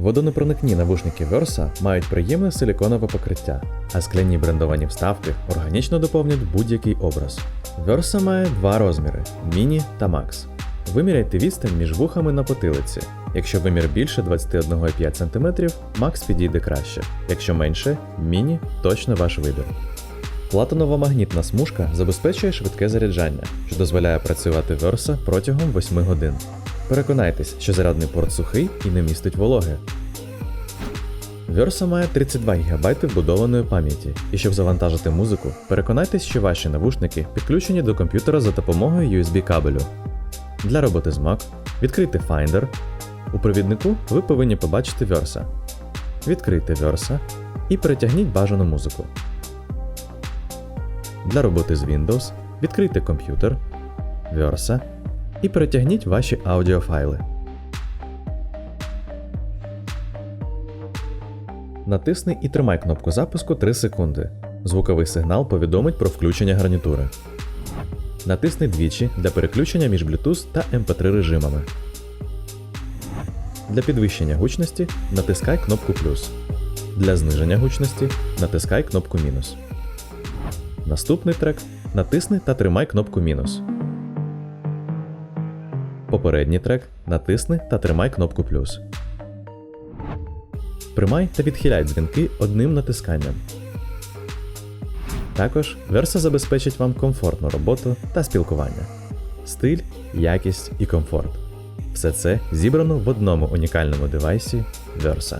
Водонепроникні навушники Versa мають приємне силіконове покриття, а скляні брендовані вставки органічно доповнять будь-який образ. Versa має два розміри міні та макс. Виміряйте відстань між вухами на потилиці. Якщо вимір більше 21,5 см, макс підійде краще. Якщо менше, міні точно ваш вибір. Платинова магнітна смужка забезпечує швидке заряджання, що дозволяє працювати Versa протягом 8 годин. Переконайтесь, що зарядний порт сухий і не містить вологи. Versa має 32 ГБ вбудованої пам'яті, і щоб завантажити музику, переконайтесь, що ваші навушники підключені до комп'ютера за допомогою USB кабелю. Для роботи з Mac відкрийте Finder. У провіднику ви повинні побачити Versa. Відкрийте Versa і перетягніть бажану музику. Для роботи з Windows відкрийте комп'ютер, Versa і перетягніть ваші аудіофайли. Натисни і тримай кнопку запуску 3 секунди. Звуковий сигнал повідомить про включення гарнітури. Натисни двічі для переключення між Bluetooth та MP3 режимами. Для підвищення гучності натискай кнопку плюс. Для зниження гучності натискай кнопку мінус. Наступний трек натисни та тримай кнопку мінус. Попередній трек натисни та тримай кнопку плюс. Примай та відхиляй дзвінки одним натисканням. Також Versa забезпечить вам комфортну роботу та спілкування. Стиль, якість і комфорт. Все це зібрано в одному унікальному девайсі Versa.